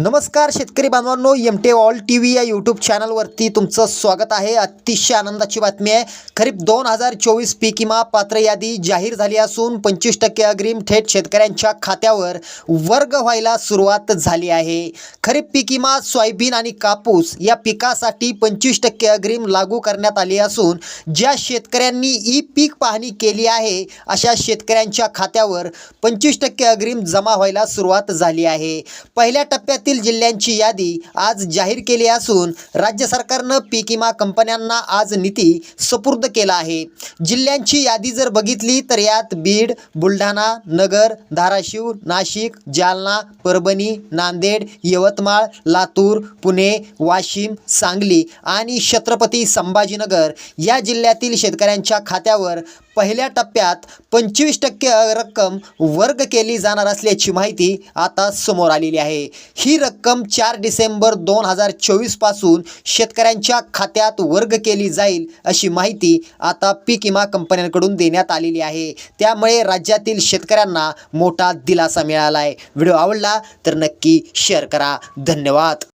नमस्कार शेतकरी बांधवांनो एम टे ऑल टी व्ही या यूट्यूब चॅनलवरती तुमचं स्वागत आहे. अतिशय आनंदाची बातमी आहे. खरीप दोन हजार चोवीस पीक विमा पात्र यादी जाहीर झाली असून पंचवीस टक्के अग्रिम थेट शेतकऱ्यांच्या खात्यावर वर्ग व्हायला सुरुवात झाली आहे. खरीप पीक विमा सोयाबीन आणि कापूस या पिकासाठी पंचवीस टक्के अग्रिम लागू करण्यात आली असून ज्या शेतकऱ्यांनी ई पीक पाहणी केली आहे अशा शेतकऱ्यांच्या खात्यावर पंचवीस टक्के अग्रिम जमा व्हायला सुरुवात झाली आहे. पहिल्या टप्प्यात राज्यातील जिल्ह्यांची यादी आज जाहीर केली असून राज्य सरकारनं पीक विमा कंपन्यांना आज निधी सुपूर्द केला आहे. जिल्ह्यांची यादी जर बघितली तर यात बीड बुलढाणा नगर धाराशिव नाशिक जालना परभणी नांदेड यवतमाळ लातूर पुणे वाशिम सांगली आणि छत्रपती संभाजीनगर या जिल्ह्यातील शेतकऱ्यांच्या खात्यावर पहिल्या टप्प्यात पंचवीस टक्के रक्कम वर्ग केली जाणार असल्याची माहिती आता समोर आलेली आहे. ही ही रक्कम चार डिसेंबर दोन हजार चोवीसपासून शेतकऱ्यांच्या खात्यात वर्ग केली जाईल अशी माहिती आता पीक विमा कंपन्यांकडून देण्यात आलेली आहे. त्यामुळे राज्यातील शेतकऱ्यांना मोठा दिलासा मिळाला आहे व्हिडिओ आवडला तर नक्की शेअर करा. धन्यवाद.